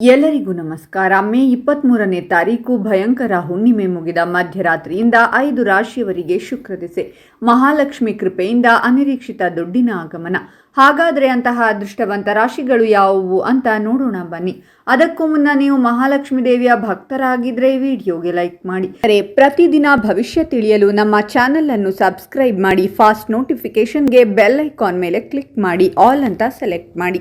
ಎಲ್ಲರಿಗೂ ನಮಸ್ಕಾರ. ಮೇ ಇಪ್ಪತ್ತ್ಮೂರನೇ ತಾರೀಕು ಭಯಂಕರ ಹುಣ್ಣಿಮೆ ಮುಗಿದ ಮಧ್ಯರಾತ್ರಿಯಿಂದ ಐದು ರಾಶಿಯವರಿಗೆ ಶುಕ್ರ ದಿಸೆ. ಮಹಾಲಕ್ಷ್ಮಿ ಕೃಪೆಯಿಂದ ಅನಿರೀಕ್ಷಿತ ದುಡ್ಡಿನ ಆಗಮನ. ಹಾಗಾದರೆ ಅಂತಹ ಅದೃಷ್ಟವಂತ ರಾಶಿಗಳು ಯಾವುವು ಅಂತ ನೋಡೋಣ ಬನ್ನಿ. ಅದಕ್ಕೂ ಮುನ್ನ ನೀವು ಮಹಾಲಕ್ಷ್ಮಿ ದೇವಿಯ ಭಕ್ತರಾಗಿದ್ರೆ ವಿಡಿಯೋಗೆ ಲೈಕ್ ಮಾಡಿ. ಅರೆ, ಪ್ರತಿದಿನ ಭವಿಷ್ಯ ತಿಳಿಯಲು ನಮ್ಮ ಚಾನೆಲ್ ಅನ್ನು ಸಬ್ಸ್ಕ್ರೈಬ್ ಮಾಡಿ, ಫಾಸ್ಟ್ ನೋಟಿಫಿಕೇಶನ್ಗೆ ಬೆಲ್ ಐಕಾನ್ ಮೇಲೆ ಕ್ಲಿಕ್ ಮಾಡಿ, ಆಲ್ ಅಂತ ಸೆಲೆಕ್ಟ್ ಮಾಡಿ.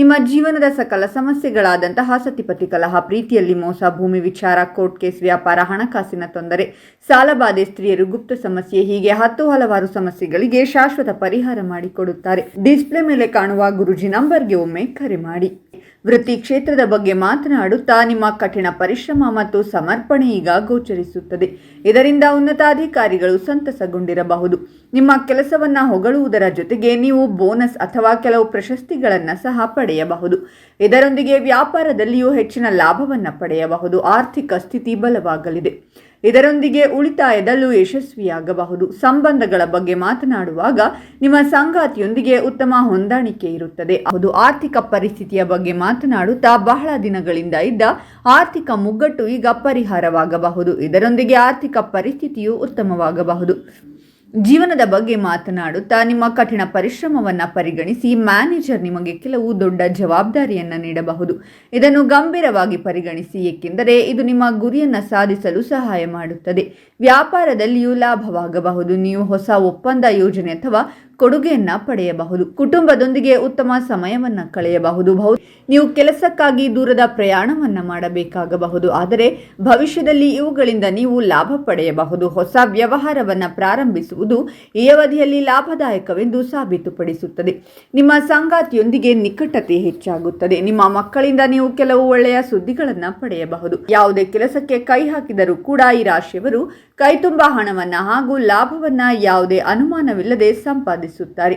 ನಿಮ್ಮ ಜೀವನದ ಸಕಲ ಸಮಸ್ಯೆಗಳಾದಂತಹ ಸತಿಪತಿ ಕಲಹ, ಪ್ರೀತಿಯಲ್ಲಿ ಮೋಸ, ಭೂಮಿ ವಿಚಾರ, ಕೋರ್ಟ್ ಕೇಸ್, ವ್ಯಾಪಾರ, ಹಣಕಾಸಿನ ತೊಂದರೆ ಸಾಲಬಾಧೆ ಸ್ತ್ರೀಯರು ಗುಪ್ತ ಸಮಸ್ಯೆ, ಹೀಗೆ ಹತ್ತು ಹಲವಾರು ಸಮಸ್ಯೆಗಳಿಗೆ ಶಾಶ್ವತ ಪರಿಹಾರ ಮಾಡಿಕೊಡುತ್ತಾರೆ. ಡಿಸ್ಪ್ಲೇ ಮೇಲೆ ಕಾಣುವ ಗುರುಜಿ ನಂಬರ್ಗೆ ಒಮ್ಮೆ ಕರೆ ಮಾಡಿ. ವೃತ್ತಿ ಕ್ಷೇತ್ರದ ಬಗ್ಗೆ ಮಾತನಾಡುತ್ತಾ ನಿಮ್ಮ ಕಠಿಣ ಪರಿಶ್ರಮ ಮತ್ತು ಸಮರ್ಪಣೆ ಈಗ ಗೋಚರಿಸುತ್ತದೆ. ಇದರಿಂದ ಉನ್ನತಾಧಿಕಾರಿಗಳು ಸಂತಸಗೊಂಡಿರಬಹುದು. ನಿಮ್ಮ ಕೆಲಸವನ್ನು ಹೊಗಳುವುದರ ಜೊತೆಗೆ ನೀವು ಬೋನಸ್ ಅಥವಾ ಕೆಲವು ಪ್ರಶಸ್ತಿಗಳನ್ನು ಸಹ ಪಡೆಯಬಹುದು. ಇದರೊಂದಿಗೆ ವ್ಯಾಪಾರದಲ್ಲಿಯೂ ಹೆಚ್ಚಿನ ಲಾಭವನ್ನು ಪಡೆಯಬಹುದು. ಆರ್ಥಿಕ ಸ್ಥಿತಿ ಬಲವಾಗಲಿದೆ. ಇದರೊಂದಿಗೆ ಉಳಿತಾಯದಲ್ಲೂ ಯಶಸ್ವಿಯಾಗಬಹುದು. ಸಂಬಂಧಗಳ ಬಗ್ಗೆ ಮಾತನಾಡುವಾಗ ನಿಮ್ಮ ಸಂಗಾತಿಯೊಂದಿಗೆ ಉತ್ತಮ ಹೊಂದಾಣಿಕೆ ಇರುತ್ತದೆ. ಅದು ಆರ್ಥಿಕ ಪರಿಸ್ಥಿತಿಯ ಬಗ್ಗೆ ಮಾತನಾಡುತ್ತಾ ಬಹಳ ದಿನಗಳಿಂದ ಇದ್ದ ಆರ್ಥಿಕ ಮುಗ್ಗಟ್ಟು ಈಗ ಪರಿಹಾರವಾಗಬಹುದು. ಇದರೊಂದಿಗೆ ಆರ್ಥಿಕ ಪರಿಸ್ಥಿತಿಯು ಉತ್ತಮವಾಗಬಹುದು. ಜೀವನದ ಬಗ್ಗೆ ಮಾತನಾಡುತ್ತಾ ನಿಮ್ಮ ಕಠಿಣ ಪರಿಶ್ರಮವನ್ನು ಪರಿಗಣಿಸಿ ಮ್ಯಾನೇಜರ್ ನಿಮಗೆ ಕೆಲವು ದೊಡ್ಡ ಜವಾಬ್ದಾರಿಯನ್ನು ನೀಡಬಹುದು. ಇದನ್ನು ಗಂಭೀರವಾಗಿ ಪರಿಗಣಿಸಿ, ಏಕೆಂದರೆ ಇದು ನಿಮ್ಮ ಗುರಿಯನ್ನು ಸಾಧಿಸಲು ಸಹಾಯ ಮಾಡುತ್ತದೆ. ವ್ಯಾಪಾರದಲ್ಲಿಯೂ ಲಾಭವಾಗಬಹುದು. ನೀವು ಹೊಸ ಒಪ್ಪಂದ ಯೋಜನೆ ಅಥವಾ ಕೊಡುಗೆಯನ್ನ ಪಡೆಯಬಹುದು. ಕುಟುಂಬದೊಂದಿಗೆ ಉತ್ತಮ ಸಮಯವನ್ನ ಕಳೆಯಬಹುದು. ನೀವು ಕೆಲಸಕ್ಕಾಗಿ ದೂರದ ಪ್ರಯಾಣವನ್ನ ಮಾಡಬೇಕಾಗಬಹುದು. ಆದರೆ ಭವಿಷ್ಯದಲ್ಲಿ ಇವುಗಳಿಂದ ನೀವು ಲಾಭ ಪಡೆಯಬಹುದು. ಹೊಸ ವ್ಯವಹಾರವನ್ನ ಪ್ರಾರಂಭಿಸುವುದು ಈ ಅವಧಿಯಲ್ಲಿ ಲಾಭದಾಯಕವೆಂದು ಸಾಬೀತುಪಡಿಸುತ್ತದೆ. ನಿಮ್ಮ ಸಂಗಾತಿಯೊಂದಿಗೆ ನಿಕಟತೆ ಹೆಚ್ಚಾಗುತ್ತದೆ. ನಿಮ್ಮ ಮಕ್ಕಳಿಂದ ನೀವು ಕೆಲವು ಒಳ್ಳೆಯ ಸುದ್ದಿಗಳನ್ನು ಪಡೆಯಬಹುದು. ಯಾವುದೇ ಕೆಲಸಕ್ಕೆ ಕೈ ಹಾಕಿದರೂ ಕೂಡ ಈ ರಾಶಿಯವರು ಕೈತುಂಬ ಹಣವನ್ನ ಹಾಗೂ ಲಾಭವನ್ನ ಯಾವುದೇ ಅನುಮಾನವಿಲ್ಲದೆ ಸಂಪಾದಿಸುತ್ತಾರೆ.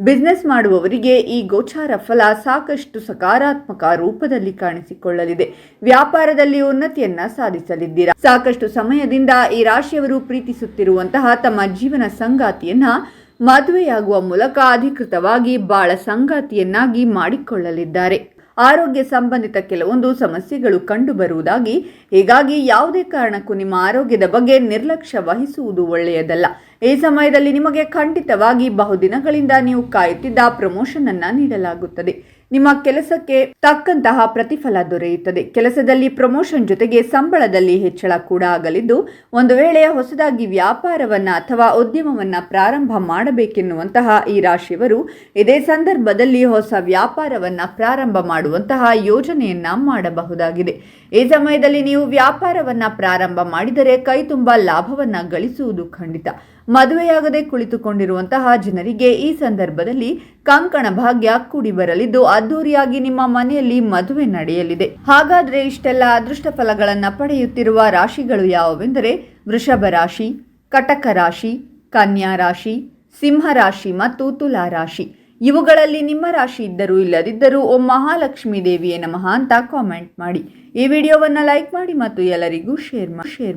ಬಿಸ್ನೆಸ್ ಮಾಡುವವರಿಗೆ ಈ ಗೋಚಾರ ಫಲ ಸಾಕಷ್ಟು ಸಕಾರಾತ್ಮಕ ರೂಪದಲ್ಲಿ ಕಾಣಿಸಿಕೊಳ್ಳಲಿದೆ. ವ್ಯಾಪಾರದಲ್ಲಿ ಉನ್ನತಿಯನ್ನ ಸಾಧಿಸಲಿದ್ದೀರಾ? ಸಾಕಷ್ಟು ಸಮಯದಿಂದ ಈ ರಾಶಿಯವರು ಪ್ರೀತಿಸುತ್ತಿರುವಂತಹ ತಮ್ಮ ಜೀವನ ಸಂಗಾತಿಯನ್ನ ಮದುವೆಯಾಗುವ ಮೂಲಕ ಅಧಿಕೃತವಾಗಿ ಬಾಳ ಸಂಗಾತಿಯನ್ನಾಗಿ ಮಾಡಿಕೊಳ್ಳಲಿದ್ದಾರೆ. ಆರೋಗ್ಯ ಸಂಬಂಧಿತ ಕೆಲವೊಂದು ಸಮಸ್ಯೆಗಳು ಕಂಡುಬರುವುದಾಗಿ, ಹೀಗಾಗಿ ಯಾವುದೇ ಕಾರಣಕ್ಕೂ ನಿಮ್ಮ ಆರೋಗ್ಯದ ಬಗ್ಗೆ ನಿರ್ಲಕ್ಷ್ಯ ವಹಿಸುವುದು ಒಳ್ಳೆಯದಲ್ಲ. ಈ ಸಮಯದಲ್ಲಿ ನಿಮಗೆ ಖಂಡಿತವಾಗಿ ಬಹುದಿನಗಳಿಂದ ನೀವು ಕಾಯುತ್ತಿದ್ದ ಪ್ರಮೋಷನ್ ಅನ್ನ ನೀಡಲಾಗುತ್ತದೆ. ನಿಮ್ಮ ಕೆಲಸಕ್ಕೆ ತಕ್ಕಂತಹ ಪ್ರತಿಫಲ ದೊರೆಯುತ್ತದೆ. ಕೆಲಸದಲ್ಲಿ ಪ್ರಮೋಷನ್ ಜೊತೆಗೆ ಸಂಬಳದಲ್ಲಿ ಹೆಚ್ಚಳ ಕೂಡ ಆಗಲಿದ್ದು, ಒಂದು ವೇಳೆ ಹೊಸದಾಗಿ ವ್ಯಾಪಾರವನ್ನ ಅಥವಾ ಉದ್ಯಮವನ್ನ ಪ್ರಾರಂಭ ಮಾಡಬೇಕೆನ್ನುವಂತಹ ಈ ರಾಶಿಯವರು ಇದೇ ಸಂದರ್ಭದಲ್ಲಿ ಹೊಸ ವ್ಯಾಪಾರವನ್ನ ಪ್ರಾರಂಭ ಮಾಡುವಂತಹ ಯೋಜನೆಯನ್ನ ಮಾಡಬಹುದಾಗಿದೆ. ಈ ಸಮಯದಲ್ಲಿ ನೀವು ವ್ಯಾಪಾರವನ್ನ ಪ್ರಾರಂಭ ಮಾಡಿದರೆ ಕೈ ತುಂಬ ಲಾಭವನ್ನ ಗಳಿಸುವುದು ಖಂಡಿತ. ಮದುವೆಯಾಗದೆ ಕುಳಿತುಕೊಂಡಿರುವಂತಹ ಜನರಿಗೆ ಈ ಸಂದರ್ಭದಲ್ಲಿ ಕಂಕಣ ಭಾಗ್ಯ ಕೂಡಿ ಬರಲಿದ್ದು ಅದ್ದೂರಿಯಾಗಿ ನಿಮ್ಮ ಮನೆಯಲ್ಲಿ ಮದುವೆ ನಡೆಯಲಿದೆ. ಹಾಗಾದ್ರೆ ಇಷ್ಟೆಲ್ಲ ಅದೃಷ್ಟ ಫಲಗಳನ್ನು ಪಡೆಯುತ್ತಿರುವ ರಾಶಿಗಳು ಯಾವುವೆಂದರೆ ವೃಷಭ ರಾಶಿ, ಕಟಕ ರಾಶಿ, ಕನ್ಯಾ ರಾಶಿ, ಸಿಂಹ ರಾಶಿ ಮತ್ತು ತುಲಾ ರಾಶಿ. ಇವುಗಳಲ್ಲಿ ನಿಮ್ಮ ರಾಶಿ ಇದ್ದರೂ ಇಲ್ಲದಿದ್ದರೂ ಓಂ ಮಹಾಲಕ್ಷ್ಮೀ ದೇವಿಯೇ ನಮಃ ಅಂತ ಕಾಮೆಂಟ್ ಮಾಡಿ. ಈ ವಿಡಿಯೋವನ್ನು ಲೈಕ್ ಮಾಡಿ ಮತ್ತು ಎಲ್ಲರಿಗೂ ಶೇರ್ ಮಾಡಿ ಶೇರ್ ಮಾಡಿ